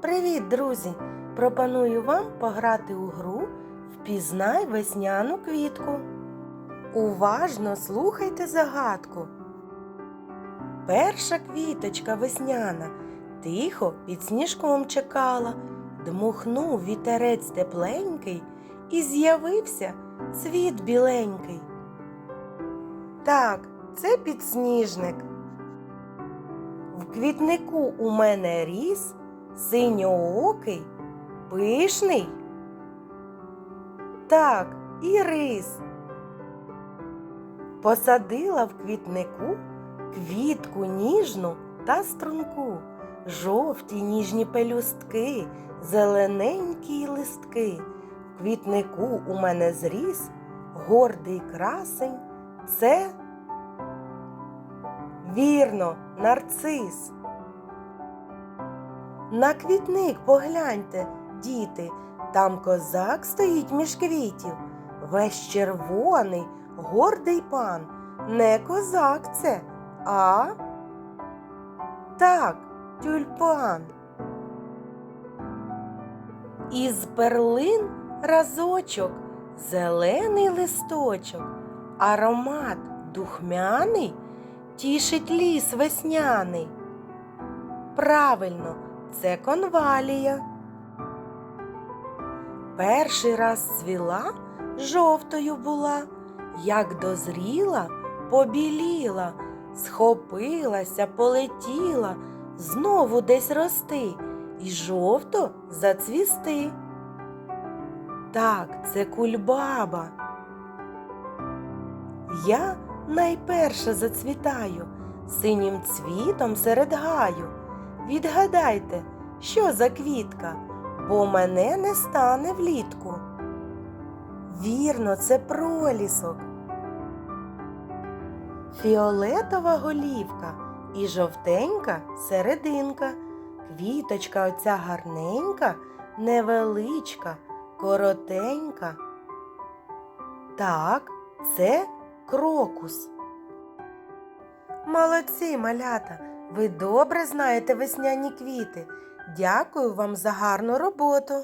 Привіт, друзі! Пропоную вам пограти у гру Впізнай весняну квітку. Уважно слухайте загадку. Перша квіточка весняна тихо під сніжком чекала, дмухнув вітерець тепленький і з'явився цвіт біленький. Так, це підсніжник. В квітнику у мене ріс синьоокий, пишний. Так, і рис. Посадила в квітнику квітку ніжну та струнку, жовті ніжні пелюстки, зелененькі листки. В квітнику у мене зріс гордий красень. Це вірно, нарцис. На квітник погляньте, діти, там козак стоїть між квітів, весь червоний, гордий пан. Не козак це, а так, тюльпан. Із перлин разочок, зелений листочок, аромат духмяний, тішить ліс весняний. Правильно, це конвалія. Перший раз цвіла, жовтою була, як дозріла, побіліла, схопилася, полетіла, знову десь рости і жовто зацвісти. Так, це кульбаба. Я найперше зацвітаю синім цвітом серед гаю. Відгадайте, що за квітка, бо мене не стане влітку. Вірно, це пролісок. Фіолетова голівка і жовтенька серединка. Квіточка оця гарненька, невеличка, коротенька. Так, це крокус. Молодці, малята! Ви добре знаєте весняні квіти. Дякую вам за гарну роботу.